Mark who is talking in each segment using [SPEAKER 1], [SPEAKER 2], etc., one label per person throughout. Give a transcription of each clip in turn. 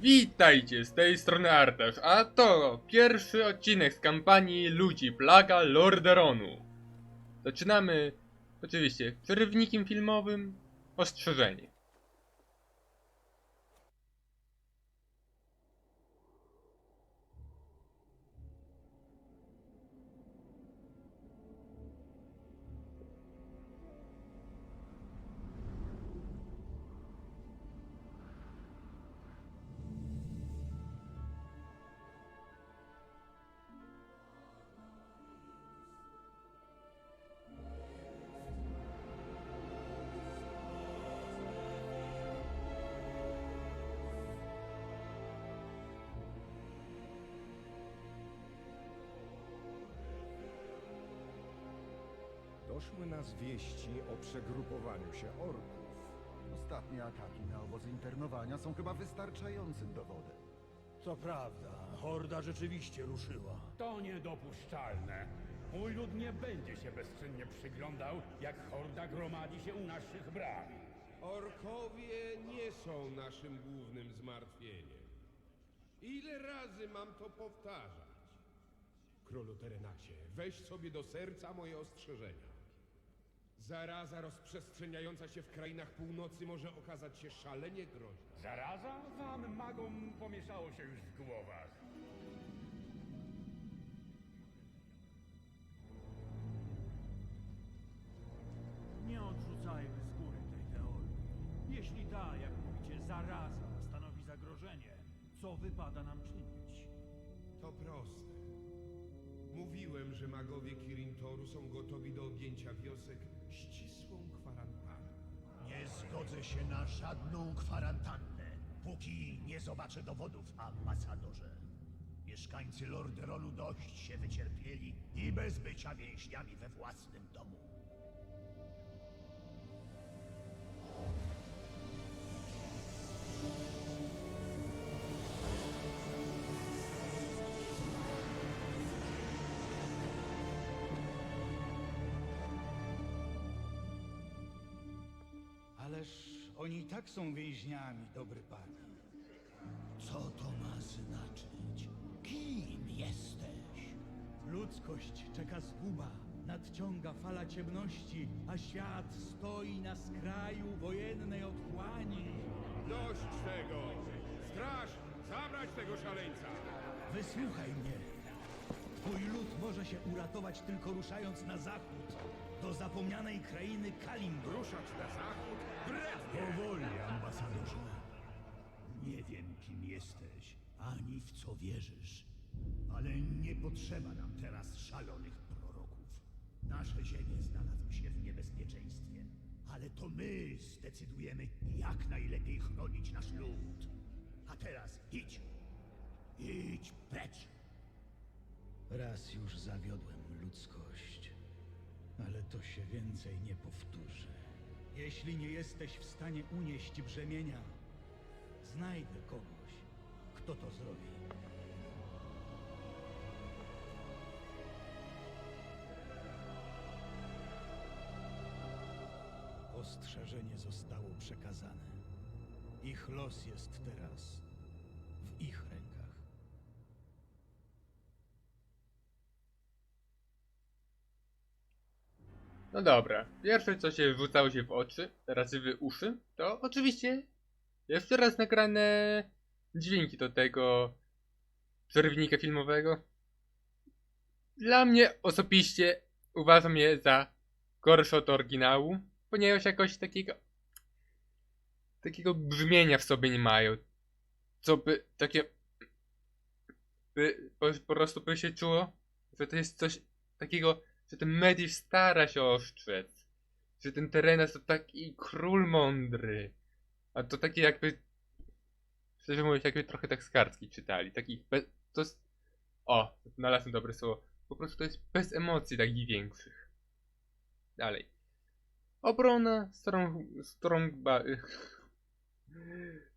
[SPEAKER 1] Witajcie, z tej strony Artasz, a to pierwszy odcinek z kampanii Ludzi Plaga Lorderonu. Zaczynamy, oczywiście, przerywnikiem filmowym, ostrzeżenie.
[SPEAKER 2] Doszły nas wieści o przegrupowaniu się orków.
[SPEAKER 3] Ostatnie ataki na obozy internowania są chyba wystarczającym dowodem.
[SPEAKER 4] To prawda, horda rzeczywiście ruszyła.
[SPEAKER 5] To niedopuszczalne. Mój lud nie będzie się bezczynnie przyglądał, jak horda gromadzi się u naszych bram.
[SPEAKER 6] Orkowie nie są naszym głównym zmartwieniem. Ile razy mam to powtarzać? Królu Terenacie, weź sobie do serca moje ostrzeżenia. Zaraza rozprzestrzeniająca się w krainach północy może okazać się szalenie groźna.
[SPEAKER 5] Zaraza wam magom pomieszało się już w głowach.
[SPEAKER 4] Nie odrzucajmy z góry tej teorii. Jeśli ta, jak mówicie, zaraza stanowi zagrożenie, co wypada nam czynić?
[SPEAKER 6] To proste. Mówiłem, że magowie Kirintoru są gotowi do objęcia wiosek ścisłą kwarantanną.
[SPEAKER 7] Nie zgodzę się na żadną kwarantannę, póki nie zobaczę dowodów, ambasadorze. Mieszkańcy Lorderonu dość się wycierpieli i bez bycia więźniami we własnym domu.
[SPEAKER 8] Oni i tak są więźniami, dobry panie.
[SPEAKER 7] Co to ma znaczyć? Kim jesteś?
[SPEAKER 9] Ludzkość czeka zguba, nadciąga fala ciemności, a świat stoi na skraju wojennej otchłani.
[SPEAKER 6] Dość tego! Straż! Zabrać tego szaleńca!
[SPEAKER 9] Wysłuchaj mnie. Twój lud może się uratować tylko ruszając na zachód, do zapomnianej krainy Kalimdor.
[SPEAKER 6] Ruszać na zachód? Brednie!
[SPEAKER 7] Powoli, ambasadorze. Nie wiem, kim jesteś, ani w co wierzysz. Ale nie potrzeba nam teraz szalonych proroków. Nasze ziemie znalazły się w niebezpieczeństwie. Ale to my zdecydujemy, jak najlepiej chronić nasz lud. A teraz idź. Idź precz.
[SPEAKER 9] Raz już zawiodłem ludzkość, ale to się więcej nie powtórzy. Jeśli nie jesteś w stanie unieść brzemienia, znajdę kogoś, kto to zrobi. Ostrzeżenie zostało przekazane. Ich los jest teraz w ich rękach.
[SPEAKER 1] No dobra, pierwsze co się rzucało się w oczy, teraz w uszy, to oczywiście jeszcze raz nagrane dźwięki do tego przerywnika filmowego. Dla mnie osobiście uważam je za gorsze od oryginału, ponieważ jakoś takiego takiego brzmienia w sobie nie mają. Co by takie by po, po prostu by się czuło, że to jest coś takiego, że ten Mediv stara się ostrzec, że ten Terenas to taki król mądry, a to takie jakby szczerze mówiąc jakby trochę tak z kartki czytali, taki bez, to jest, o, znalazłem dobre słowo, po prostu to jest bez emocji takich większych. Dalej. Obrona strong, strong ba,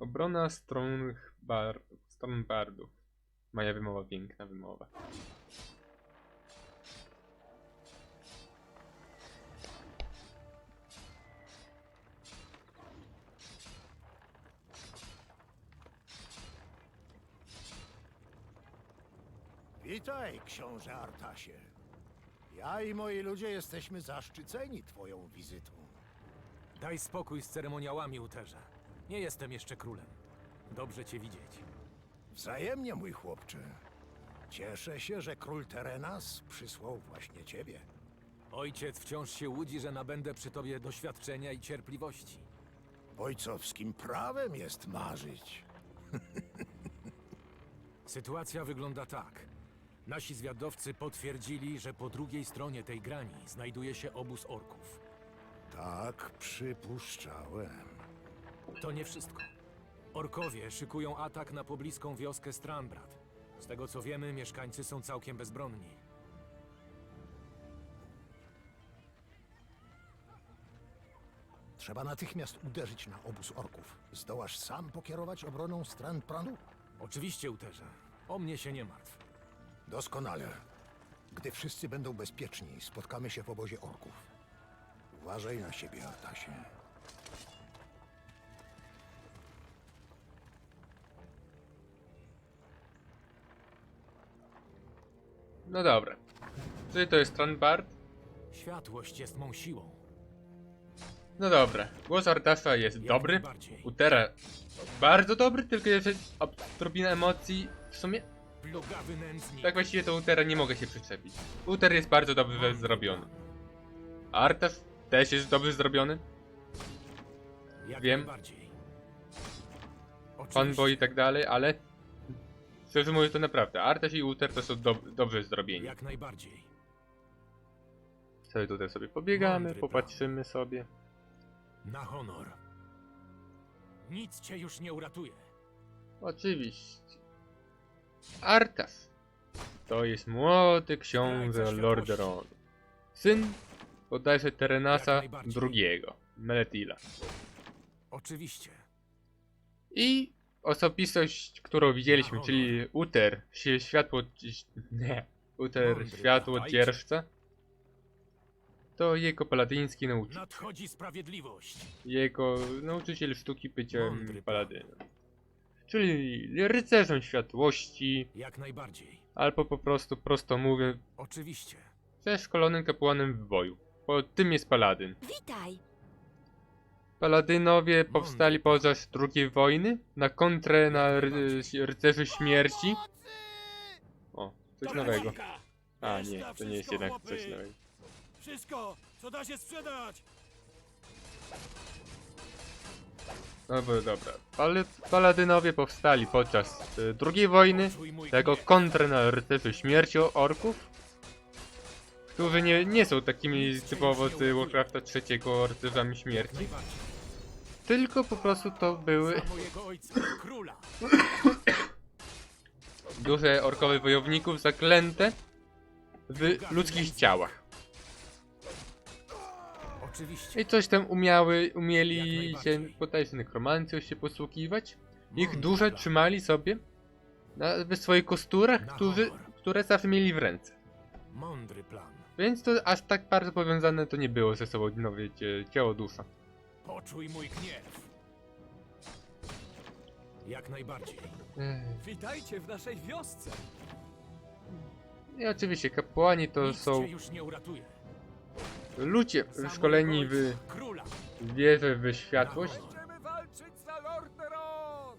[SPEAKER 1] Obrona strong bar, Stormbardów. Moja wymowa, piękna wymowa.
[SPEAKER 7] Witaj, książę Artasie. Ja i moi ludzie jesteśmy zaszczyceni twoją wizytą.
[SPEAKER 10] Daj spokój z ceremoniałami, Uterze. Nie jestem jeszcze królem. Dobrze cię widzieć.
[SPEAKER 7] Wzajemnie, mój chłopcze. Cieszę się, że król Terenas przysłał właśnie ciebie.
[SPEAKER 10] Ojciec wciąż się łudzi, że nabędę przy tobie doświadczenia i cierpliwości.
[SPEAKER 7] Ojcowskim prawem jest marzyć.
[SPEAKER 10] Sytuacja wygląda tak. Nasi zwiadowcy potwierdzili, że po drugiej stronie tej grani znajduje się obóz orków.
[SPEAKER 7] Tak przypuszczałem.
[SPEAKER 10] To nie wszystko. Orkowie szykują atak na pobliską wioskę Stranbrad. Z tego co wiemy, mieszkańcy są całkiem bezbronni.
[SPEAKER 7] Trzeba natychmiast uderzyć na obóz orków. Zdołasz sam pokierować obroną Strandprandu?
[SPEAKER 10] Oczywiście, Uterze. O mnie się nie martw.
[SPEAKER 7] Doskonale. Gdy wszyscy będą bezpieczni, spotkamy się w obozie orków. Uważaj na siebie, Artasie.
[SPEAKER 1] No dobra. Czyli to jest Tranbart?
[SPEAKER 10] Światłość jest mą siłą.
[SPEAKER 1] No dobra. Głos Artasa jest
[SPEAKER 10] Jak
[SPEAKER 1] dobry. Utera bardzo dobry, tylko jeżeli odrobinę emocji w sumie.
[SPEAKER 10] Plugawy nędznik.
[SPEAKER 1] Tak właściwie to Utera nie mogę się przyczepić. Uter jest bardzo dobrze zrobiony. Artas też jest dobrze zrobiony.
[SPEAKER 10] Jak
[SPEAKER 1] wiem.
[SPEAKER 10] najbardziej.
[SPEAKER 1] Fanboy i tak dalej, ale... Szczerze mówiąc to naprawdę. Artas i Uter to są do, dobrze zrobieni.
[SPEAKER 10] Jak najbardziej.
[SPEAKER 1] Sobie tutaj sobie pobiegamy,
[SPEAKER 10] Mądry
[SPEAKER 1] popatrzymy sobie.
[SPEAKER 10] Na honor. Nic cię już nie uratuje.
[SPEAKER 1] Oczywiście. Artas. To jest młody książę Lordaeron. Syn bodajże Terenasa. II, Meletila.
[SPEAKER 10] Oczywiście.
[SPEAKER 1] I osobistość, którą widzieliśmy, czyli Uter, się światło... Nie. Uter, światło dzierżca. To jego paladyński nauczyciel.
[SPEAKER 10] Nadchodzi sprawiedliwość.
[SPEAKER 1] Jego nauczyciel sztuki bycia paladynem. Czyli rycerzem światłości,
[SPEAKER 10] Jak najbardziej.
[SPEAKER 1] albo po prostu, prosto mówię,
[SPEAKER 10] Oczywiście.
[SPEAKER 1] przeszkolonym kapłanem w boju. Bo tym jest paladyn.
[SPEAKER 11] Witaj!
[SPEAKER 1] Paladynowie powstali podczas II wojny na kontrę na ry rycerzy śmierci. O, coś nowego. A nie, to nie jest jednak coś nowego.
[SPEAKER 4] Wszystko, co da się sprzedać!
[SPEAKER 1] No bo dobra. Pal paladynowie powstali podczas y, II wojny jako
[SPEAKER 10] gniew.
[SPEAKER 1] kontrę na rycerzy śmierci orków. Którzy nie, nie są takimi typowo z Warcrafta III
[SPEAKER 10] Jak
[SPEAKER 1] śmierci. Tylko po prostu to były duże orkowe wojowników zaklęte w ludzkich ciałach.
[SPEAKER 10] Oczywiście.
[SPEAKER 1] I coś tam umiały,
[SPEAKER 10] Jak
[SPEAKER 1] umieli się
[SPEAKER 10] najbardziej.
[SPEAKER 1] bodajże nekromancją się posługiwać. Ich
[SPEAKER 10] Mądry
[SPEAKER 1] duże
[SPEAKER 10] plan.
[SPEAKER 1] trzymali sobie na, w swoich kosturach,
[SPEAKER 10] Na
[SPEAKER 1] którzy,
[SPEAKER 10] honor.
[SPEAKER 1] które zawsze mieli w ręce.
[SPEAKER 10] Mądry plan.
[SPEAKER 1] Więc to aż tak bardzo powiązane to nie było ze sobą, no wiecie, ciało dusza.
[SPEAKER 10] Poczuj mój gniew. Jak najbardziej.
[SPEAKER 1] Ech.
[SPEAKER 4] Witajcie w naszej wiosce!
[SPEAKER 1] I oczywiście kapłani to
[SPEAKER 10] Nic
[SPEAKER 1] są
[SPEAKER 10] cię już nie uratuje.
[SPEAKER 1] Ludzie szkoleni w wierze w światłość.
[SPEAKER 4] Będziemy walczyć za Lorderon!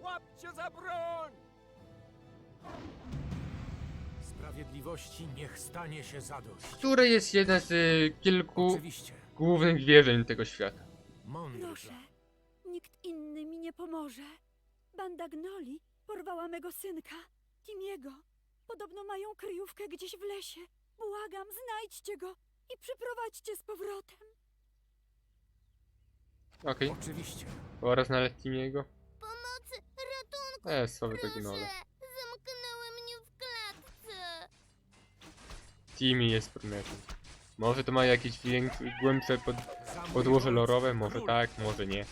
[SPEAKER 4] Łapcie za broń!
[SPEAKER 10] Sprawiedliwości niech stanie się zadość.
[SPEAKER 1] które jest jeden z y, kilku
[SPEAKER 10] Oczywiście.
[SPEAKER 1] głównych wierzeń tego świata.
[SPEAKER 10] Mądry
[SPEAKER 11] Proszę,
[SPEAKER 10] plan.
[SPEAKER 11] nikt inny mi nie pomoże. Banda Gnoli porwała mego synka, Timiego. Podobno mają kryjówkę gdzieś w lesie. Błagam, znajdźcie go i przyprowadźcie z powrotem.
[SPEAKER 1] Okej,
[SPEAKER 10] Oczywiście.
[SPEAKER 1] pora znaleźć Timiego.
[SPEAKER 11] Pomocy, ratunku,
[SPEAKER 1] E, słaby to gnole.
[SPEAKER 11] Zamknęły mnie w klatce.
[SPEAKER 1] Timmy jest predmiotem. Może to ma jakieś większe, głębsze pod, podłoże lorowe, może tak, może nie.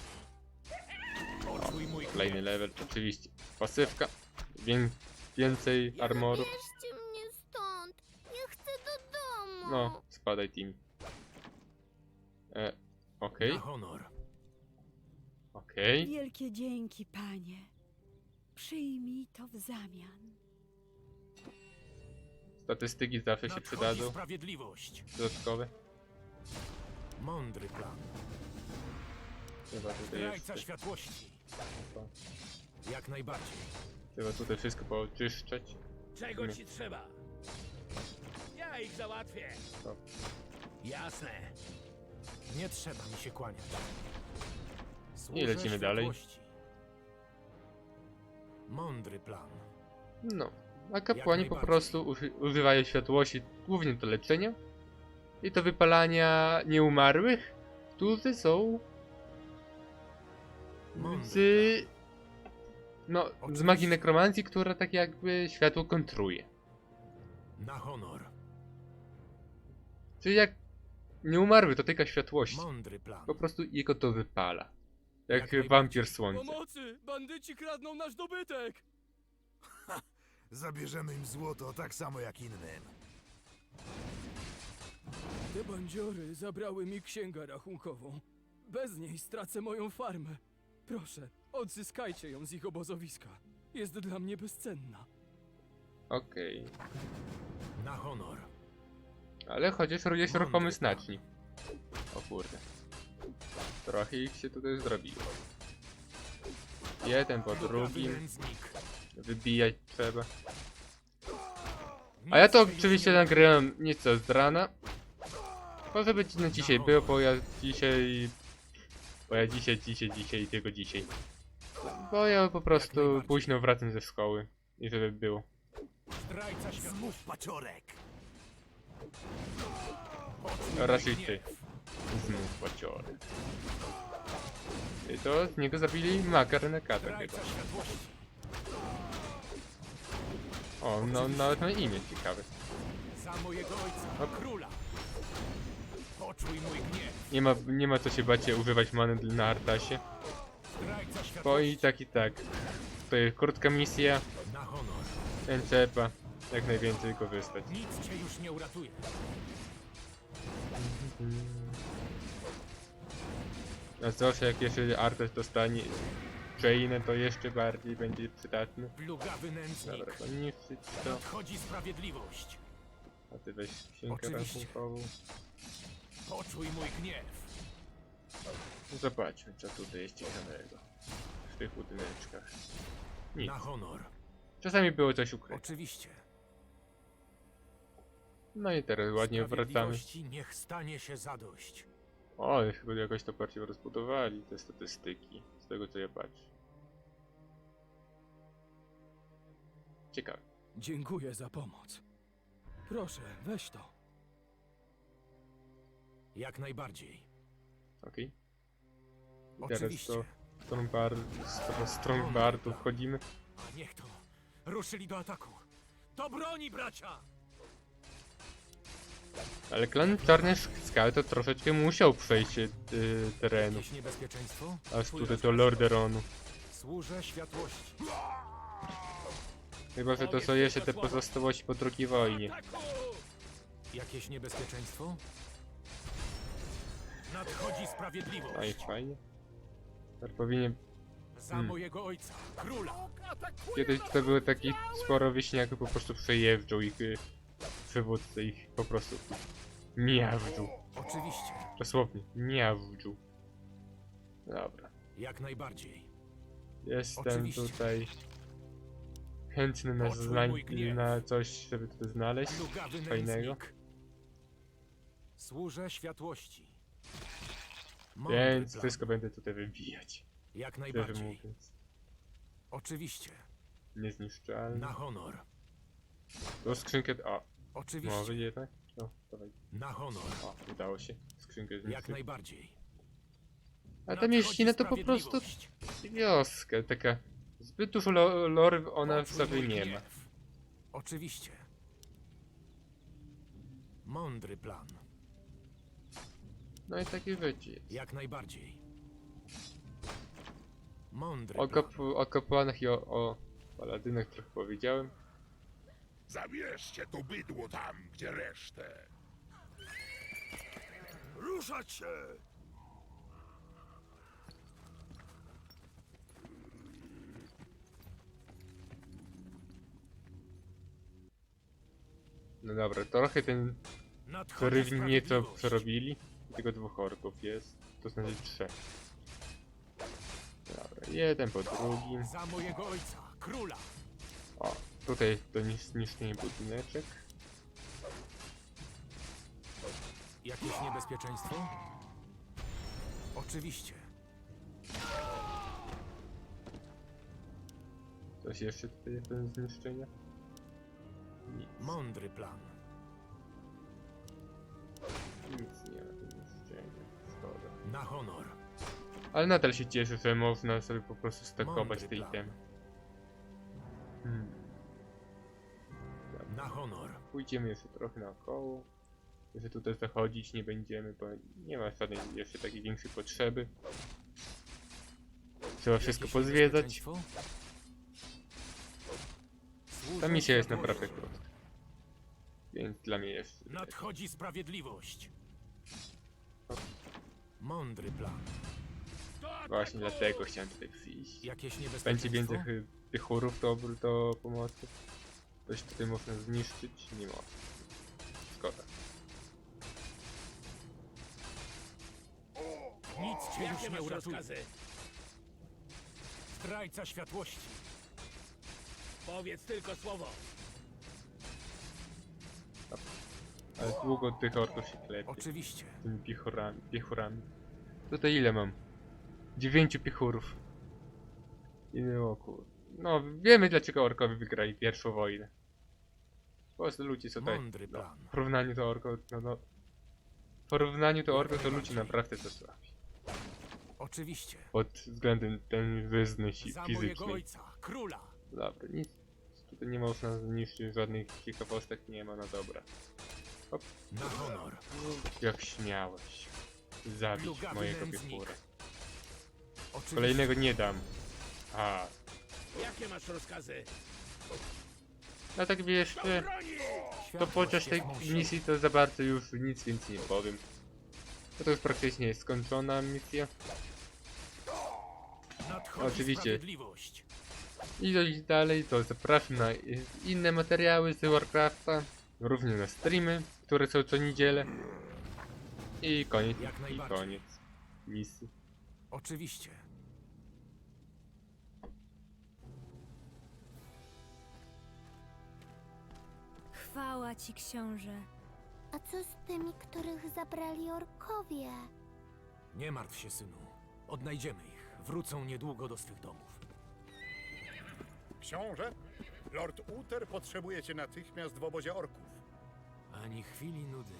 [SPEAKER 10] Poczuj mój
[SPEAKER 1] Kolejny level, oczywiście. Pasywka, wię, więcej armoru.
[SPEAKER 11] Bierzcie mnie stąd. Ja chcę do domu.
[SPEAKER 1] No, spadaj Timmy. E, okej,
[SPEAKER 10] Na honor.
[SPEAKER 1] okej.
[SPEAKER 11] Wielkie dzięki, panie. Przyjmij to w zamian.
[SPEAKER 1] Statystyki zawsze się
[SPEAKER 10] Nadchodzi
[SPEAKER 1] przydadzą.
[SPEAKER 10] sprawiedliwość.
[SPEAKER 1] Dodatkowe.
[SPEAKER 10] Mądry plan.
[SPEAKER 1] Chyba tutaj
[SPEAKER 10] Zdrajca
[SPEAKER 1] jeszcze.
[SPEAKER 10] światłości. Jak najbardziej.
[SPEAKER 1] Trzeba tutaj wszystko pooczyszczać.
[SPEAKER 5] Czego
[SPEAKER 1] Nie.
[SPEAKER 5] ci trzeba? Ja ich załatwię.
[SPEAKER 1] Co?
[SPEAKER 5] Jasne.
[SPEAKER 10] Nie trzeba mi się kłaniać.
[SPEAKER 1] I
[SPEAKER 10] Służę
[SPEAKER 1] lecimy dalej.
[SPEAKER 10] światłości. Mądry plan.
[SPEAKER 1] No. A kapłani po
[SPEAKER 10] najbardziej.
[SPEAKER 1] prostu uży używają światłości głównie do leczenia i do wypalania nieumarłych, którzy są
[SPEAKER 10] Mądry
[SPEAKER 1] z... No, z
[SPEAKER 10] Oczywiście.
[SPEAKER 1] magii nekromancji, która tak jakby światło kontruje.
[SPEAKER 10] Na honor.
[SPEAKER 1] Czyli jak nieumarły dotyka światłości,
[SPEAKER 10] Mądry plan.
[SPEAKER 1] po prostu jego to wypala. Jak,
[SPEAKER 10] Jak
[SPEAKER 1] wampir słońca.
[SPEAKER 12] Pomocy! Bandyci kradną nasz dobytek!
[SPEAKER 7] Zabierzemy im złoto tak samo jak innym.
[SPEAKER 12] Te bandziory zabrały mi księgę rachunkową. Bez niej stracę moją farmę. Proszę, odzyskajcie ją z ich obozowiska. Jest dla mnie bezcenna.
[SPEAKER 1] Okej.
[SPEAKER 10] Na honor.
[SPEAKER 1] Ale chociaż jest
[SPEAKER 10] Mądry
[SPEAKER 1] ruchomy znacznik. O kurde. Trochę ich się tutaj zrobiło. Jeden po drugim. Wybijać trzeba. A ja to oczywiście nagrałem nieco z rana. Może być na dzisiaj było, bo ja dzisiaj... Bo ja dzisiaj, dzisiaj, dzisiaj, tylko dzisiaj. Bo ja po prostu późno wracam ze szkoły. I żeby było.
[SPEAKER 10] Zdrajca światłości.
[SPEAKER 7] paciorek!
[SPEAKER 1] A raczej ty. Znów pociory. I to z niego zabili makar na katę chyba. O, no nawet ma imię ciekawe.
[SPEAKER 10] Za mojego ojca, króla. Poczuj mój gniew.
[SPEAKER 1] Nie ma, nie ma co się bać używać many na Artasie. Bo i tak i tak. To jest krótka misja,
[SPEAKER 10] Na honor.
[SPEAKER 1] Jak najwięcej korzystać.
[SPEAKER 10] Nic cię już nie uratuje.
[SPEAKER 1] A zwłaszcza jak jeszcze Artes dostanie Jane'ę, to jeszcze bardziej będzie przydatny.
[SPEAKER 10] Plugawy nędznik.
[SPEAKER 1] Dobra, to niszczyć to.
[SPEAKER 10] Nadchodzi sprawiedliwość.
[SPEAKER 1] A ty weź księgę
[SPEAKER 10] Oczywiście.
[SPEAKER 1] rachunkową.
[SPEAKER 10] Poczuj mój gniew.
[SPEAKER 1] Zobaczmy co tutaj jest ciekawego. W tych budyneczkach. Nic.
[SPEAKER 10] Na honor.
[SPEAKER 1] Czasami było coś ukryte.
[SPEAKER 10] Oczywiście.
[SPEAKER 1] No i teraz ładnie wracamy.
[SPEAKER 10] Sprawiedliwości niech stanie się zadość.
[SPEAKER 1] O, chyba jakoś to bardziej rozbudowali te statystyki. Z tego co ja patrzę. Ciekawe.
[SPEAKER 12] Dziękuję za pomoc. Proszę, weź to.
[SPEAKER 10] Jak najbardziej.
[SPEAKER 1] Okej. Teraz
[SPEAKER 10] Oczywiście.
[SPEAKER 1] to wchodzimy.
[SPEAKER 10] A niech to. Ruszyli do ataku. Do broni, bracia!
[SPEAKER 1] Ale klan Czarnych Skal to troszeczkę musiał przejść y, terenu.
[SPEAKER 10] Jakieś niebezpieczeństwo?
[SPEAKER 1] Aż
[SPEAKER 10] Twój
[SPEAKER 1] tutaj do Lorderonu.
[SPEAKER 10] Służę światłości.
[SPEAKER 1] Chyba, że to są jeszcze te pozostałości po II wojnie.
[SPEAKER 10] Jakieś niebezpieczeństwo? Nadchodzi
[SPEAKER 1] No i
[SPEAKER 10] sprawiedliwość.
[SPEAKER 1] fajnie. Tak powinien...
[SPEAKER 10] Za
[SPEAKER 1] Hmm.
[SPEAKER 10] mojego ojca, króla.
[SPEAKER 1] Kiedyś to były taki sporo wieśniaków po prostu przejeżdżał ich y, przywódcy ich po prostu miażdżył.
[SPEAKER 10] Oczywiście.
[SPEAKER 1] Dosłownie, miażdżył. Dobra.
[SPEAKER 10] Jak najbardziej.
[SPEAKER 1] Jestem
[SPEAKER 10] Oczywiście.
[SPEAKER 1] tutaj chętny na,
[SPEAKER 10] Poczuj
[SPEAKER 1] znań,
[SPEAKER 10] mój gniew.
[SPEAKER 1] na coś, żeby tutaj znaleźć
[SPEAKER 10] Plugawy
[SPEAKER 1] fajnego.
[SPEAKER 10] nędznik. Służę światłości. Mądry
[SPEAKER 1] Więc
[SPEAKER 10] plan.
[SPEAKER 1] wszystko będę tutaj wybijać.
[SPEAKER 10] Jak
[SPEAKER 1] Szczerze
[SPEAKER 10] najbardziej.
[SPEAKER 1] mówiąc.
[SPEAKER 10] Oczywiście.
[SPEAKER 1] Niezniszczalny.
[SPEAKER 10] Na honor.
[SPEAKER 1] To skrzynkę... O,
[SPEAKER 10] Oczywiście.
[SPEAKER 1] może jednak? No, dawaj.
[SPEAKER 10] Na honor.
[SPEAKER 1] O, udało się. Skrzynkę
[SPEAKER 10] Jak
[SPEAKER 1] zniszczyć.
[SPEAKER 10] najbardziej.
[SPEAKER 1] A ta mieścina to po prostu
[SPEAKER 10] sprawiedliwość.
[SPEAKER 1] wioska, taka... Zbyt dużo lo lore ona w
[SPEAKER 10] Poczuj
[SPEAKER 1] sobie
[SPEAKER 10] mój
[SPEAKER 1] nie ma.
[SPEAKER 10] gniew. Oczywiście. Mądry plan.
[SPEAKER 1] No i taki jest.
[SPEAKER 10] Jak najbardziej. Mądry
[SPEAKER 1] O,
[SPEAKER 10] plan.
[SPEAKER 1] kap o kapłanach i o, o paladynach trochę powiedziałem.
[SPEAKER 7] Zabierzcie to bydło tam, gdzie resztę. Ruszać się!
[SPEAKER 1] No dobra, trochę ten Zarywni nieco przerobili. Tylko dwóch orków jest. To znaczy trzech. Dobra, jeden po drugim.
[SPEAKER 10] Za mojego ojca, króla.
[SPEAKER 1] O, tutaj to niszczenie budyneczek.
[SPEAKER 10] Jakieś niebezpieczeństwo? Oczywiście.
[SPEAKER 1] Coś jeszcze tutaj jest do zniszczenia? Nic,
[SPEAKER 10] Mądry plan.
[SPEAKER 1] nic nie ma do zniszczenia. Szkoda.
[SPEAKER 10] Na honor.
[SPEAKER 1] Ale nadal się cieszę, że można sobie po prostu stakować
[SPEAKER 10] Mądry
[SPEAKER 1] te
[SPEAKER 10] plan.
[SPEAKER 1] itemy. Pójdziemy jeszcze trochę naokoło. Że tutaj zachodzić nie będziemy, bo nie ma żadnej jeszcze takiej większej potrzeby. Trzeba wszystko pozwiedzać. Ta misja jest naprawdę krótka. Więc dla mnie jest.
[SPEAKER 10] Nadchodzi sprawiedliwość. Mądry plan.
[SPEAKER 1] Właśnie dlatego chciałem tutaj przyjść.
[SPEAKER 10] Jakieś
[SPEAKER 1] Będzie więcej chy- piechurów do, do pomocy. Coś tutaj można zniszczyć? Nie można. Szkoda.
[SPEAKER 10] Nic cię już
[SPEAKER 5] Jakie
[SPEAKER 10] nie
[SPEAKER 5] masz
[SPEAKER 10] uratuje.
[SPEAKER 5] rozkazy?
[SPEAKER 10] Zdrajca światłości.
[SPEAKER 5] Powiedz tylko słowo.
[SPEAKER 1] Ale długo tych orków się klepie.
[SPEAKER 10] Oczywiście.
[SPEAKER 1] Tymi piechurami. piechurami. Tutaj ile mam? Dziewięciu piechurów. I oku. No, wiemy dlaczego orkowie wygrali pierwszą wojnę. Po prostu ludzie są tutaj.
[SPEAKER 10] Mądry
[SPEAKER 1] No,
[SPEAKER 10] plan.
[SPEAKER 1] w porównaniu do orków, no, no. W porównaniu do orków to ludzie naprawdę to słabi.
[SPEAKER 10] Oczywiście.
[SPEAKER 1] Pod względem si-
[SPEAKER 10] Za mojego
[SPEAKER 1] fizycznej.
[SPEAKER 10] ojca, króla.
[SPEAKER 1] Dobra, nic. Tutaj nie można zniszczyć żadnych ciekawostek, nie ma, no dobra.
[SPEAKER 10] Na honor.
[SPEAKER 1] Jak śmiałeś zabić
[SPEAKER 10] Plugawy
[SPEAKER 1] mojego
[SPEAKER 10] nędznik.
[SPEAKER 1] piechura.
[SPEAKER 10] Oczywiście.
[SPEAKER 1] Kolejnego nie dam. A,
[SPEAKER 5] Jakie masz rozkazy?
[SPEAKER 1] No tak wiesz, że to podczas tej misji to za bardzo już nic więcej nie powiem. No to już praktycznie jest skończona misja. Oczywiście.
[SPEAKER 10] sprawiedliwość.
[SPEAKER 1] I do iść dalej, to zapraszam na inne materiały z Warcrafta, również na streamy, które są co niedzielę. I koniec, i koniec misji.
[SPEAKER 10] Oczywiście.
[SPEAKER 13] Chwała ci, książę.
[SPEAKER 14] A co z tymi, których zabrali orkowie?
[SPEAKER 10] Nie martw się, synu. Odnajdziemy ich. Wrócą niedługo do swych domów.
[SPEAKER 15] Książę? Lord Uther potrzebuje cię natychmiast w obozie orków.
[SPEAKER 10] Ani chwili nudy.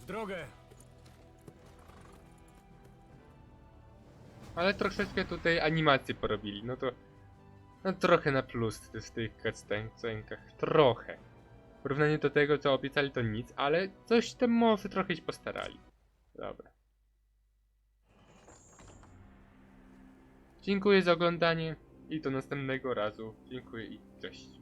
[SPEAKER 10] W drogę!
[SPEAKER 1] Ale troszeczkę tutaj animacje porobili, no to... No trochę na plus w tych cutscenkach, trochę. W porównaniu do tego, co obiecali, to nic, ale coś tam może trochę się postarali. Dobra. Dziękuję za oglądanie i do następnego razu. Dziękuję i cześć.